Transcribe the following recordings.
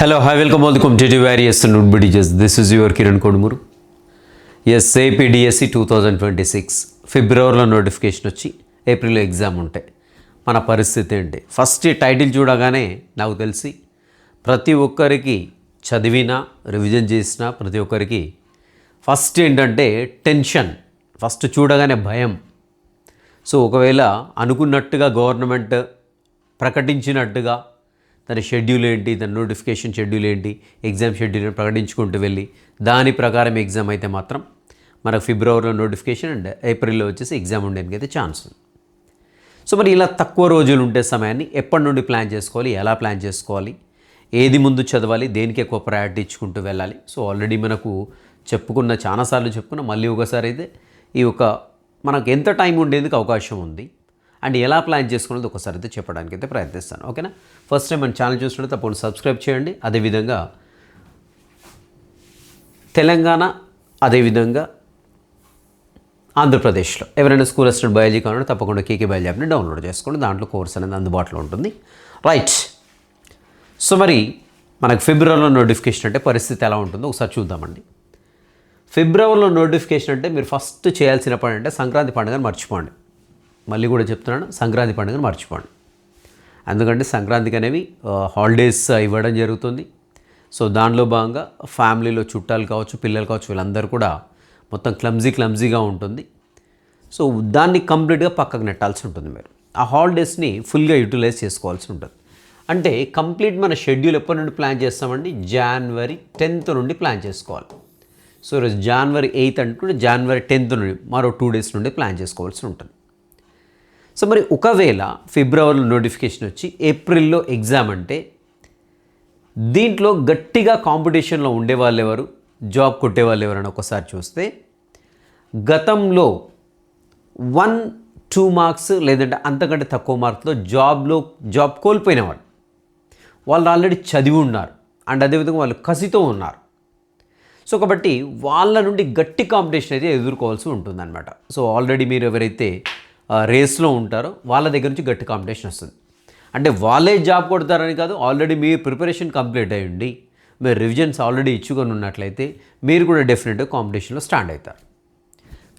Hello hi welcome all the competitive various and BDJs. Is your Kiran Kiran S APDSC two thousand twenty six ఫిబ్రవరిలో notification వచ్చి ఏప్రిల్లో exam ఉంటాయి మన పరిస్థితి ఏంటి? ఫస్ట్ టైటిల్ చూడగానే నాకు తెలిసి ప్రతి ఒక్కరికి చదివినా రివిజన్ చేసినా ప్రతి ఒక్కరికి ఫస్ట్ ఏంటంటే టెన్షన్ ఫస్ట్ చూడగానే భయం. సో ఒకవేళ అనుకున్నట్టుగా గవర్నమెంట్ ప్రకటించినట్టుగా దాని షెడ్యూల్ ఏంటి దాని నోటిఫికేషన్ షెడ్యూల్ ఏంటి ఎగ్జామ్ షెడ్యూల్ ప్రకటించుకుంటూ వెళ్ళి దాని ప్రకారం ఎగ్జామ్ అయితే మాత్రం మనకు ఫిబ్రవరిలో నోటిఫికేషన్ అండ్ ఏప్రిల్లో వచ్చేసి ఎగ్జామ్ ఉండడానికి అయితే ఛాన్స్ ఉంది. సో మరి ఇలా తక్కువ రోజులు ఉండే సమయాన్ని ఎప్పటి నుండి ప్లాన్ చేసుకోవాలి ఎలా ప్లాన్ చేసుకోవాలి ఏది ముందు చదవాలి దేనికి ఎక్కువ ప్రయారిటీ ఇచ్చుకుంటూ వెళ్ళాలి. సో ఆల్రెడీ మనకు చెప్పుకున్న చాలాసార్లు చెప్పుకున్న మళ్ళీ ఒకసారి అయితే ఈ ఒక మనకు ఎంత టైం ఉండేందుకు అవకాశం ఉంది. అండ్ ఎలా ప్లాన్ చేసుకున్నది ఒకసారి అయితే చెప్పడానికి అయితే ప్రయత్నిస్తాను. ఓకేనా? ఫస్ట్ టైం మన ఛానల్ చూసినట్టు తప్పకుండా సబ్స్క్రైబ్ చేయండి. అదేవిధంగా తెలంగాణ అదేవిధంగా ఆంధ్రప్రదేశ్లో ఎవరైనా స్కూల్ అసిస్టెంట్ బయాలజీ కావాలంటే తప్పకుండా కేకే బయాలజీ యాప్ని డౌన్లోడ్ చేసుకోండి. దాంట్లో కోర్స్ అనేది అందుబాటులో ఉంటుంది. రైట్ సో మరి మనకు ఫిబ్రవరిలో నోటిఫికేషన్ అంటే పరిస్థితి ఎలా ఉంటుందో ఒకసారి చూద్దామండి. ఫిబ్రవరిలో నోటిఫికేషన్ అంటే మీరు ఫస్ట్ చేయాల్సిన పని అంటే సంక్రాంతి పండుగను మర్చిపోండి. మళ్ళీ కూడా చెప్తున్నాను సంక్రాంతి పండుగను మర్చిపోండి. ఎందుకంటే సంక్రాంతికి అనేవి హాలిడేస్ ఇవ్వడం జరుగుతుంది. సో దానిలో భాగంగా ఫ్యామిలీలో చుట్టాలు కావచ్చు పిల్లలు కావచ్చు వీళ్ళందరూ కూడా మొత్తం క్లమ్జీ క్లమ్జీగా ఉంటుంది. సో దాన్ని కంప్లీట్గా పక్కకు నెట్టాల్సి ఉంటుంది మీరు. ఆ హాలిడేస్ని ఫుల్గా యూటిలైజ్ చేసుకోవాల్సి ఉంటుంది. అంటే కంప్లీట్ మన షెడ్యూల్ ఎప్పటి నుండి ప్లాన్ చేస్తామండి? జనవరి టెన్త్ నుండి ప్లాన్ చేసుకోవాలి. సో ఈరోజు జనవరి ఎయిత్ అంటుంటే జనవరి టెన్త్ నుండి మరో టూ డేస్ నుండి ప్లాన్ చేసుకోవాల్సి ఉంటుంది. సో మరి ఒకవేళ ఫిబ్రవరిలో నోటిఫికేషన్ వచ్చి ఏప్రిల్లో ఎగ్జామ్ అంటే దీంట్లో గట్టిగా కాంపిటీషన్లో ఉండేవాళ్ళు ఎవరు? జాబ్ కొట్టేవాళ్ళు ఎవరని ఒకసారి చూస్తే గతంలో వన్ టూ మార్క్స్ లేదంటే అంతకంటే తక్కువ మార్క్స్లో జాబ్లో జాబ్ కోల్పోయిన వాళ్ళు వాళ్ళు ఆల్రెడీ చదివి ఉన్నారు. అండ్ అదేవిధంగా వాళ్ళు కసితో ఉన్నారు. సో కాబట్టి వాళ్ళ నుండి గట్టి కాంపిటీషన్ అయితే ఎదుర్కోవాల్సి ఉంటుందన్నమాట. సో ఆల్రెడీ మీరు ఎవరైతే రేస్లో ఉంటారో. వాళ్ళ దగ్గర నుంచి గట్టి కాంపిటీషన్ వస్తుంది. అంటే వాళ్ళే జాబ్ కొడతారని కాదు ఆల్రెడీ మీ ప్రిపరేషన్ కంప్లీట్ అయ్యండి మీరు రివిజన్స్ ఆల్రెడీ ఇచ్చుకొని ఉన్నట్లయితే మీరు కూడా డెఫినెట్గా కాంపిటీషన్లో స్టాండ్ అవుతారు.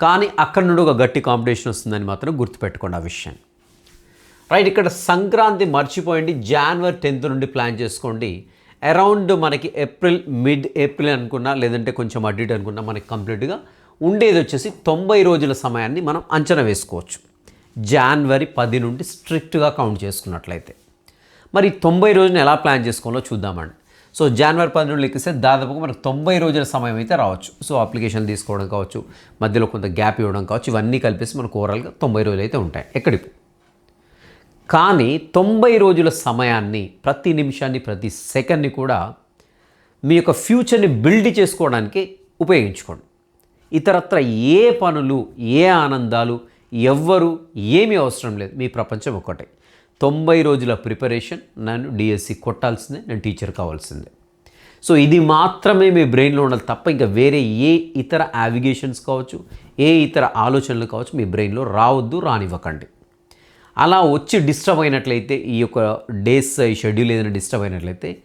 కానీ అక్కడ నుండి ఒక గట్టి కాంపిటీషన్ వస్తుందని మాత్రం గుర్తుపెట్టుకోండి ఆ విషయాన్ని. రైట్ ఇక్కడ సంక్రాంతి మర్చిపోయండి జనవరి టెన్త్ నుండి ప్లాన్ చేసుకోండి. అరౌండ్ మనకి ఏప్రిల్ మిడ్ ఏప్రిల్ అనుకున్నా లేదంటే కొంచెం అడ్డు అనుకున్నా మనకి కంప్లీట్గా ఉండేది వచ్చేసి తొంభై రోజుల సమయాన్ని మనం అంచనా వేసుకోవచ్చు. జనవరి పది నుండి స్ట్రిక్ట్గా కౌంట్ చేసుకున్నట్లయితే. మరి తొంభై రోజులు ఎలా ప్లాన్ చేసుకోవాలో చూద్దామండి. సో జనవరి పది నుండి లెక్కిస్తే దాదాపుగా మనకు తొంభై రోజుల సమయం అయితే రావచ్చు. సో అప్లికేషన్ తీసుకోవడం కావచ్చు మధ్యలో కొంత గ్యాప్ ఇవ్వడం కావచ్చు ఇవన్నీ కలిపేసి మనకు ఓవరాల్గా తొంభై రోజులు అయితే ఉంటాయి. ఎక్కడికి కానీ తొంభై రోజుల సమయాన్ని ప్రతి నిమిషాన్ని ప్రతి సెకండ్ని కూడా మీ యొక్క ఫ్యూచర్ని బిల్డ్ చేసుకోవడానికి ఉపయోగించుకోండి. ఇతరత్ర ఏ పనులు ఏ ఆనందాలు ఎవ్వరు ఏమీ అవసరం లేదు. మీ ప్రపంచం ఒక్కటే. తొంభై రోజుల ప్రిపరేషన్ నన్ను డిఎస్సి కొట్టాల్సిందే నేను టీచర్ కావాల్సిందే. సో ఇది మాత్రమే మీ బ్రెయిన్లో ఉండాలి తప్ప ఇంకా వేరే ఏ ఇతర యావిగేషన్స్ కావచ్చు ఏ ఇతర ఆలోచనలు కావచ్చు మీ బ్రెయిన్లో రావద్దు రానివ్వకండి. అలా వచ్చి డిస్టర్బ్ అయినట్లయితే ఈ యొక్క డేస్ ఈ షెడ్యూల్ ఏదైనా డిస్టర్బ్ అయినట్లయితే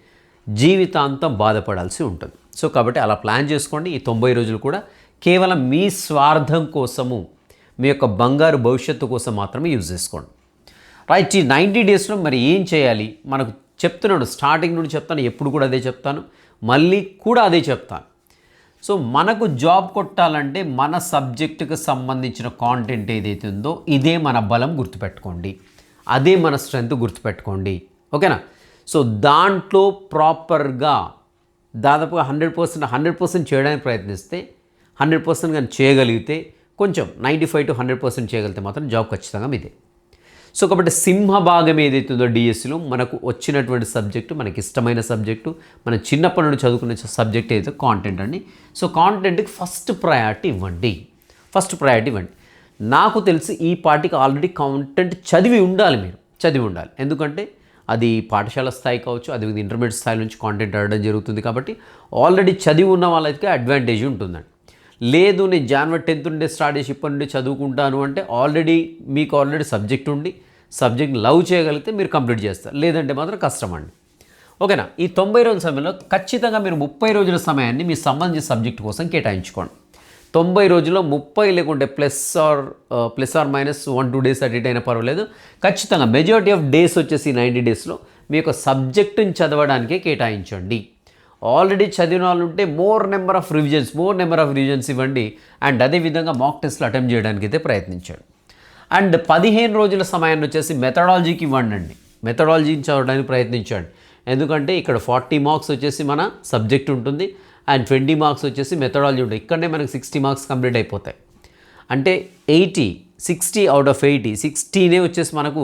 జీవితాంతం బాధపడాల్సి ఉంటుంది. సో కాబట్టి అలా ప్లాన్ చేసుకోండి. ఈ తొంభై రోజులు కూడా కేవలం మీ స్వార్థం కోసము మీ యొక్క బంగారు భవిష్యత్తు కోసం మాత్రమే యూజ్ చేసుకోండి. రైట్ ఈ నైంటీ డేస్లో మరి ఏం చేయాలి? మనకు చెప్తున్నాను స్టార్టింగ్ నుండి చెప్తాను ఎప్పుడు కూడా అదే చెప్తాను మళ్ళీ కూడా అదే చెప్తాను. సో మనకు జాబ్ కొట్టాలంటే మన సబ్జెక్టుకు సంబంధించిన కాంటెంట్ ఏదైతే ఉందో ఇదే మన బలం గుర్తుపెట్టుకోండి. అదే మన స్ట్రెంగ్త్ గుర్తుపెట్టుకోండి. ఓకేనా? సో దాంట్లో ప్రాపర్గా దాదాపుగా హండ్రెడ్ పర్సెంట్ హండ్రెడ్ పర్సెంట్ చేయడానికి ప్రయత్నిస్తే హండ్రెడ్ పర్సెంట్ కానీ చేయగలిగితే కొంచెం ninety five to hundred percent చేయగలిగితే మాత్రం జాబ్ ఖచ్చితంగా మీదే. సో కాబట్టి సింహ భాగం ఏదైతుందో డిఎస్సిలో మనకు వచ్చినటువంటి సబ్జెక్టు మనకి ఇష్టమైన సబ్జెక్టు మన చిన్నప్పటి నుండి చదువుకునే సబ్జెక్ట్ ఏదైతే కాంటెంట్ అండి సో కాంటెంట్కి ఫస్ట్ ప్రయారిటీ ఇవ్వండి. ఫస్ట్ ప్రయారిటీ ఇవ్వండి. నాకు తెలిసి ఈ పార్టీకి ఆల్రెడీ కాంటెంట్ చదివి ఉండాలి మీరు. చదివి ఉండాలి. ఎందుకంటే అది పాఠశాల స్థాయి కావచ్చు అది ఇంటర్మీడియట్ స్థాయి నుంచి కాంటెంట్ ఆడడం జరుగుతుంది కాబట్టి ఆల్రెడీ చదివి ఉన్న వాళ్ళకి అడ్వాంటేజ్ ఉంటుందండి లేదు నేను జాన్వరి టెన్త్ నుండి స్టార్ట్ చేసి ఇప్పటి నుండి చదువుకుంటాను అంటే ఆల్రెడీ మీకు ఆల్రెడీ సబ్జెక్ట్ ఉండి సబ్జెక్ట్ లవ్ చేయగలిగితే మీరు కంప్లీట్ చేస్తారు. లేదంటే మాత్రం కష్టం అండి. ఓకేనా ఈ తొంభై రోజుల సమయంలో ఖచ్చితంగా మీరు ముప్పై రోజుల సమయాన్ని మీ సంబంధించిన సబ్జెక్ట్ కోసం కేటాయించుకోండి. తొంభై రోజుల్లో ముప్పై లేకుంటే plus or plus or minus one two days అటు ఇటు అయినా పర్వాలేదు. ఖచ్చితంగా మెజారిటీ ఆఫ్ డేస్ వచ్చేసి నైంటీ డేస్లో మీ యొక్క సబ్జెక్టుని చదవడానికే కేటాయించండి. ఆల్రెడీ చదివిన వాళ్ళు ఉంటే more number of revisions more number of revisions ఇవ్వండి. అండ్ అదేవిధంగా మాక్ టెస్ట్లు అటెంప్ట్ చేయడానికి అయితే ప్రయత్నించాడు. అండ్ పదిహేను రోజుల సమయాన్ని వచ్చేసి మెథడాలజీకి ఇవ్వండి అండి. మెథడాలజీని చదవడానికి ప్రయత్నించాడు. ఎందుకంటే ఇక్కడ ఫార్టీ మార్క్స్ వచ్చేసి మన సబ్జెక్ట్ ఉంటుంది. అండ్ ట్వంటీ మార్క్స్ వచ్చేసి మెథడాలజీ ఉంటుంది. ఇక్కడనే మనకి సిక్స్టీ మార్క్స్ కంప్లీట్ అయిపోతాయి. అంటే eighty sixty out of eighty సిక్స్టీనే వచ్చేసి మనకు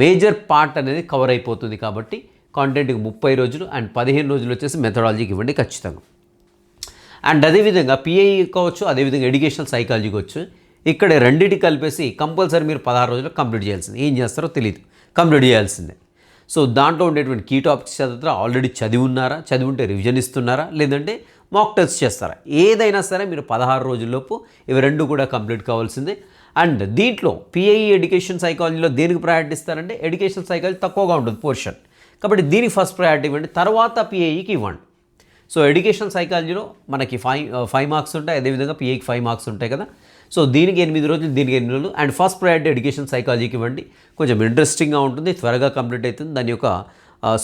మేజర్ పార్ట్ అనేది కవర్ అయిపోతుంది కాబట్టి కాంటెంట్కి ముప్పై రోజులు అండ్ పదిహేను రోజులు వచ్చేసి మెథడాలజీకి ఇవ్వండి ఖచ్చితంగా. అండ్ అదేవిధంగా పిఐ కావచ్చు అదేవిధంగా ఎడ్యుకేషనల్ సైకాలజీ కావచ్చు ఇక్కడ రెండింటి కలిపేసి కంపల్సరీ మీరు పదహారు రోజుల్లో కంప్లీట్ చేయాల్సింది. ఏం చేస్తారో తెలియదు కంప్లీట్ చేయాల్సిందే. సో దాంట్లో ఉండేటువంటి కీ టాపిక్స్ చదువుతారా? ఆల్రెడీ చదివి ఉన్నారా? చదివి ఉంటే రివిజన్ ఇస్తున్నారా? లేదంటే మాక్ టెస్ట్ చేస్తారా? ఏదైనా సరే మీరు పదహారు రోజుల్లోపు ఇవి రెండు కూడా కంప్లీట్ కావాల్సిందే. అండ్ దీంట్లో పిఐఈ ఎడ్యుకేషన్ సైకాలజీలో దేనికి ప్రయాణిస్తారంటే ఎడ్యుకేషన్ సైకాలజీ తక్కువగా ఉంటుంది పోర్షన్ కాబట్టి దీనికి ఫస్ట్ ప్రయారిటీ ఇవ్వండి. తర్వాత పిఏఈకి ఇవ్వండి. సో ఎడ్యుకేషన్ సైకాలజీలో మనకి ఫైవ్ ఫైవ్ మార్క్స్ ఉంటాయి. అదేవిధంగా పిఏకి ఫైవ్ మార్క్స్ ఉంటాయి కదా. సో దీనికి ఎనిమిది రోజులు దీనికి ఎనిమిది రోజులు. అండ్ ఫస్ట్ ప్రయారిటీ ఎడ్యుకేషన్ సైకాలజీకి ఇవ్వండి. కొంచెం ఇంట్రెస్టింగ్గా ఉంటుంది త్వరగా కంప్లీట్ అవుతుంది. దాని యొక్క uh,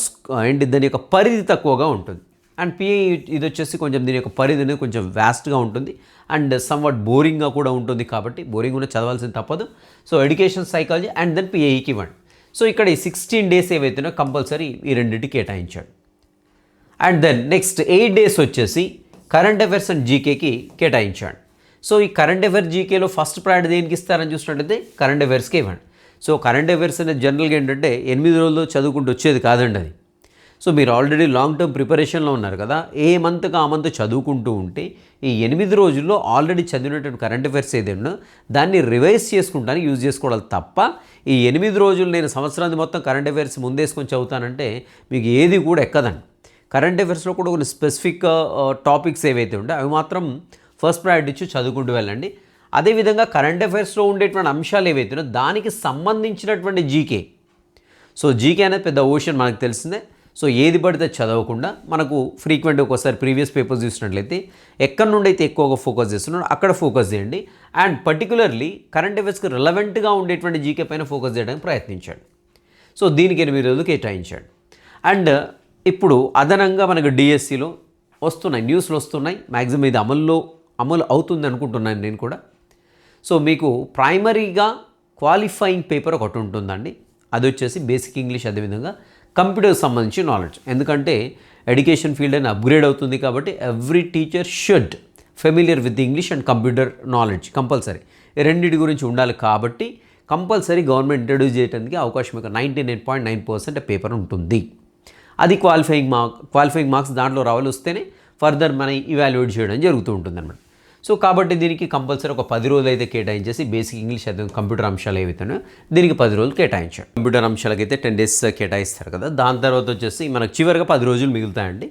అండ్ uh, దాని యొక్క పరిధి తక్కువగా ఉంటుంది. అండ్ పిఏ ఇది వచ్చేసి కొంచెం దీని యొక్క పరిధి అనేది కొంచెం వ్యాస్ట్గా ఉంటుంది. అండ్ సమ్వాట్ బోరింగ్గా కూడా ఉంటుంది కాబట్టి బోరింగ్ కూడా చదవాల్సింది తప్పదు. So education psychology and then పిఏఈకి ఇవ్వండి. సో ఇక్కడ ఈ సిక్స్టీన్ డేస్ ఏవైతేనో కంపల్సరీ ఈ రెండింటికి కేటాయించాడు. And then next eight days వచ్చేసి కరెంట్ అఫైర్స్ అండ్ జీకేకి కేటాయించాడు. సో ఈ కరెంట్ అఫైర్స్ జీకేలో ఫస్ట్ ప్రయారిటీ దేనికి ఇస్తారని చూసినట్టయితే కరెంట్ అఫైర్స్కి ఇవ్వండి. సో కరెంట్ అఫైర్స్ అనేది జనరల్గా ఏంటంటే ఎనిమిది రోజుల్లో చదువుకుంటూ వచ్చేది కాదండి అది. సో మీరు ఆల్రెడీ లాంగ్ టర్మ్ ప్రిపరేషన్లో ఉన్నారు కదా ఏ మంత్కి ఆ మంత్ చదువుకుంటూ ఉంటే ఈ ఎనిమిది రోజుల్లో ఆల్రెడీ చదివినటువంటి కరెంట్ అఫైర్స్ ఏదైనా దాన్ని రివైజ్ చేసుకుంటానికి యూజ్ చేసుకోవాలి తప్ప ఈ ఎనిమిది రోజులు నేను సంవత్సరానికి మొత్తం కరెంట్ అఫైర్స్ ముందేసుకొని చదువుతానంటే మీకు ఏది కూడా ఎక్కదండి. కరెంట్ అఫైర్స్లో కూడా కొన్ని స్పెసిఫిక్ టాపిక్స్ ఏవైతే ఉంటాయో అవి మాత్రం ఫస్ట్ ప్రయారిటీ ఇచ్చి చదువుకుంటూ వెళ్ళండి. అదేవిధంగా కరెంట్ అఫైర్స్లో ఉండేటువంటి అంశాలు ఏవైతే ఉన్నాయో దానికి సంబంధించినటువంటి జీకే. సో జీకే అనేది పెద్ద ఓషన్ మనకు తెలిసిందే. సో ఏది పడితే చదవకుండా మనకు ఫ్రీక్వెంట్ ఒకసారి ప్రీవియస్ పేపర్స్ చూసినట్లయితే ఎక్కడి నుండి అయితే ఎక్కువగా ఫోకస్ చేస్తున్నాడో అక్కడ ఫోకస్ చేయండి. అండ్ పర్టికులర్లీ కరెంట్ అఫైర్స్కి రిలవెంట్గా ఉండేటువంటి జీకే పైన ఫోకస్ చేయడానికి ప్రయత్నించాడు. సో దీనికి ఎనిమిది రోజులు కేటాయించాడు. అండ్ ఇప్పుడు అదనంగా మనకు డిఎస్సిలో వస్తున్నాయి న్యూస్లు వస్తున్నాయి. మ్యాక్సిమం ఇది అమల్లో అమలు అవుతుంది అనుకుంటున్నాను నేను కూడా. సో మీకు ప్రైమరీగా క్వాలిఫైయింగ్ పేపర్ ఒకటి ఉంటుందండి. అది వచ్చేసి బేసిక్ ఇంగ్లీష్ అదేవిధంగా కంప్యూటర్కి సంబంధించి నాలెడ్జ్ ఎందుకంటే ఎడ్యుకేషన్ ఫీల్డ్ అని అప్గ్రేడ్ అవుతుంది కాబట్టి every teacher should familiar with English and computer knowledge compulsory రెండింటి గురించి ఉండాలి కాబట్టి కంపల్సరీ గవర్నమెంట్ ఇంట్రడ్యూస్ చేయడానికి అవకాశం యొక్క ninety nine point nine percent paper ఉంటుంది. అది క్వాలిఫైయింగ్ మార్క్ క్వాలిఫైయింగ్ మార్క్స్ దాంట్లో రావాలి వస్తేనే ఫర్దర్ మనం ఇవాల్యుయేట్ చేయడం జరుగుతూ ఉంటుంది అనమాట సో కాబట్టి దీనికి కంపల్సరీ ఒక పది రోజులు అయితే కేటాయించేసి బేసిక్ ఇంగ్లీష్ అయితే కంప్యూటర్ అంశాలు ఏవైతేనో దీనికి పది రోజులు కేటాయించాడు కంప్యూటర్ అంశాలకైతే టెన్ డేస్ కేటాయిస్తారు కదా. దాని తర్వాత వచ్చేసి మనకు చివరిగా పది రోజులు మిగులుతాయండి.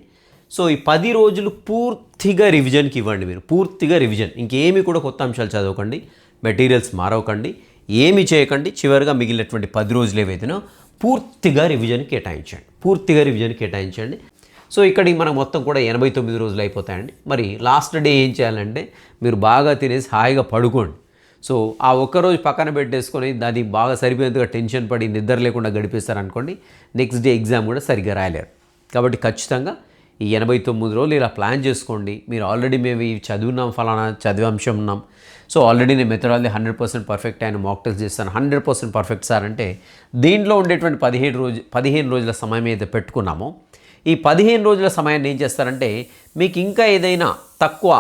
సో ఈ పది రోజులు పూర్తిగా రివిజన్కి ఇవ్వండి మీరు. పూర్తిగా రివిజన్. ఇంకేమి కూడా కొత్త అంశాలు చదవకండి. మెటీరియల్స్ మారవకండి. ఏమి చేయకండి. చివరిగా మిగిలినటువంటి పది రోజులు ఏవైతేనో పూర్తిగా రివిజన్ కేటాయించండి. పూర్తిగా రివిజన్ కేటాయించండి. సో ఇక్కడికి మనకు మొత్తం కూడా ఎనభై తొమ్మిది రోజులు అయిపోతాయండి. మరి లాస్ట్ డే ఏం చేయాలంటే మీరు బాగా తినేసి హాయిగా పడుకోండి. సో ఆ ఒక్కరోజు పక్కన పెట్టేసుకొని దాన్ని బాగా సరిపోయేంతగా టెన్షన్ పడి నిద్ర లేకుండా గడిపేస్తారనుకోండి నెక్స్ట్ డే ఎగ్జామ్ కూడా సరిగ్గా రాయలేరు. కాబట్టి ఖచ్చితంగా ఈ ఎనభై తొమ్మిది రోజులు ఇలా ప్లాన్ చేసుకోండి. మీరు ఆల్రెడీ మేము ఇవి చదివినాం ఫలానా చదివే అంశం ఉన్నాం. సో ఆల్రెడీ నేను మెథడాలజీ హండ్రెడ్ పర్సెంట్ పర్ఫెక్ట్ అయిన మాక్ టెస్ట్ చేస్తాను. హండ్రెడ్ పర్సెంట్ పర్ఫెక్ట్ సార్ అంటే దీంట్లో ఉండేటువంటి పదిహేడు రోజు పదిహేను రోజుల సమయం అయితే పెట్టుకున్నామో ఈ పదిహేను రోజుల సమయాన్ని ఏం చేస్తారంటే మీకు ఇంకా ఏదైనా తక్కువ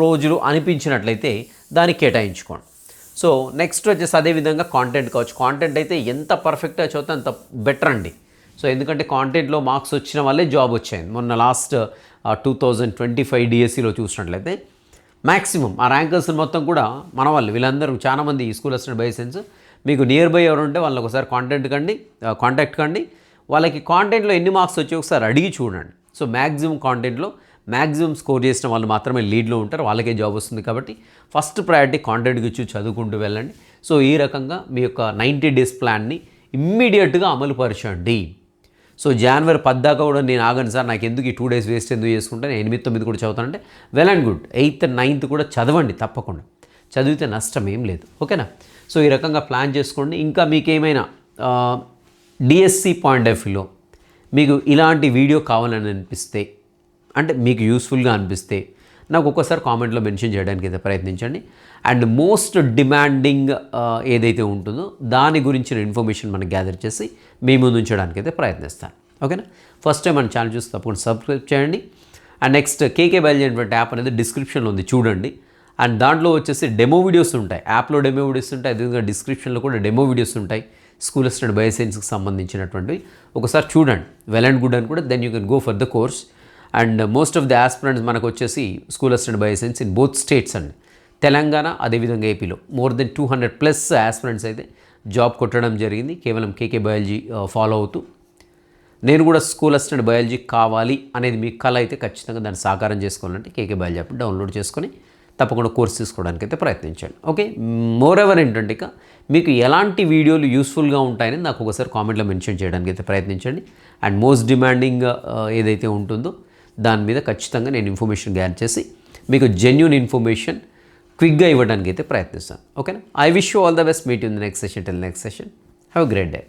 రోజులు అనిపించినట్లయితే దానికి కేటాయించుకోండి. సో నెక్స్ట్ వచ్చేసి అదేవిధంగా కాంటెంట్ కావచ్చు. కాంటెంట్ అయితే ఎంత పర్ఫెక్ట్గా చదివితే అంత బెటర్ అండి. సో ఎందుకంటే కాంటెంట్లో మార్క్స్ వచ్చిన వల్లే జాబ్ వచ్చాయి మొన్న last two thousand twenty five డిఎస్సిలో చూసినట్లయితే మ్యాక్సిమం ఆ ర్యాంకర్స్ మొత్తం కూడా మన వాళ్ళు వీళ్ళందరూ చాలామంది ఈ స్కూల్ అసిస్టెంట్ బై సెన్స్ మీకు నియర్ బై ఎవరు ఉంటే వాళ్ళని ఒకసారి కాంటాక్ట్ కండి కాంటాక్ట్ కండి. వాళ్ళకి కాంటెంట్లో ఎన్ని మార్క్స్ వచ్చి ఒకసారి అడిగి చూడండి. సో మ్యాక్సిమం కాంటెంట్లో మ్యాక్సిమం స్కోర్ చేసిన వాళ్ళు మాత్రమే లీడ్లో ఉంటారు వాళ్ళకే జాబ్ వస్తుంది కాబట్టి ఫస్ట్ ప్రయారిటీ కాంటెంట్కి ఇచ్చి చదువుకుంటూ వెళ్ళండి. సో ఈ రకంగా మీ యొక్క నైంటీ డేస్ ప్లాన్ని ఇమ్మీడియట్గా అమలు పరచండి. సో జనవరి పద్దాకా కూడా నేను ఆగను సార్ నాకు ఎందుకు ఈ టూ డేస్ వేస్ట్ ఎందుకు చేసుకుంటే నేను ఎనిమిది తొమ్మిది కూడా చదువుతానంటే well and good eighth ninth కూడా చదవండి తప్పకుండా. చదివితే నష్టం ఏం లేదు ఓకేనా? సో ఈ రకంగా ప్లాన్ చేసుకోండి. ఇంకా మీకు ఏమైనా డిఎస్సి పాయింట్ ఆఫ్ వ్యూలో మీకు ఇలాంటి వీడియో కావాలని అనిపిస్తే అంటే మీకు యూస్ఫుల్గా అనిపిస్తే నాకు ఒక్కసారి కామెంట్లో మెన్షన్ చేయడానికి అయితే ప్రయత్నించండి. అండ్ మోస్ట్ డిమాండింగ్ ఏదైతే ఉంటుందో దాని గురించిన ఇన్ఫర్మేషన్ మనం గ్యాదర్ చేసి మీ ముందు ఉంచడానికి అయితే ప్రయత్నిస్తాను. ఓకేనా ఫస్ట్ టైం మన ఛానల్ చూసి తప్పకుండా సబ్స్క్రైబ్ చేయండి. అండ్ నెక్స్ట్ కేకే బయలుదేరినటువంటి యాప్ అనేది డిస్క్రిప్షన్లో ఉంది చూడండి. అండ్ దాంట్లో వచ్చేసి డెమో వీడియోస్ ఉంటాయి. యాప్లో డెమో వీడియోస్ ఉంటాయి. అదేవిధంగా డిస్క్రిప్షన్లో కూడా డెమో వీడియోస్ ఉంటాయి. స్కూల్ అసిస్టెంట్ బయోసైన్స్కి సంబంధించినటువంటివి ఒకసారి చూడండి. వెల్ అండ్ గుడ్ అని కూడా then you can go for the course and most of the aspirants మనకు వచ్చేసి school assistant bioscience in both states అండి. తెలంగాణ అదేవిధంగా ఏపీలో more than two hundred plus aspirants అయితే జాబ్ కొట్టడం జరిగింది. కేవలం కేకే బయాలజీ ఫాలో అవుతూ. నేను కూడా స్కూల్ అసిస్టెంట్ బయాలజీ కావాలి అనేది మీ కళ అయితే ఖచ్చితంగా దాన్ని సాకారం చేసుకోవాలంటే కేకే బయాలజీ యాప్ డౌన్లోడ్ చేసుకొని తప్పకుండా కోర్స్ తీసుకోవడానికి అయితే ప్రయత్నించండి. ఓకే మోర్ ఎవర్ ఏంటంటే ఇక మీకు ఎలాంటి వీడియోలు యూస్ఫుల్గా ఉంటాయని నాకు ఒకసారి కామెంట్లో మెన్షన్ చేయడానికి అయితే ప్రయత్నించండి. అండ్ మోస్ట్ డిమాండింగ్ uh, ఏదైతే ఉంటుందో దాని మీద ఖచ్చితంగా నేను ఇన్ఫర్మేషన్ గ్యాదర్ చేసి మీకు జెన్యున్ ఇన్ఫర్మేషన్ క్విక్గా ఇవ్వడానికి అయితే ప్రయత్నిస్తాను. ఓకేనా? I wish you all the best meet in the next session till next session have great day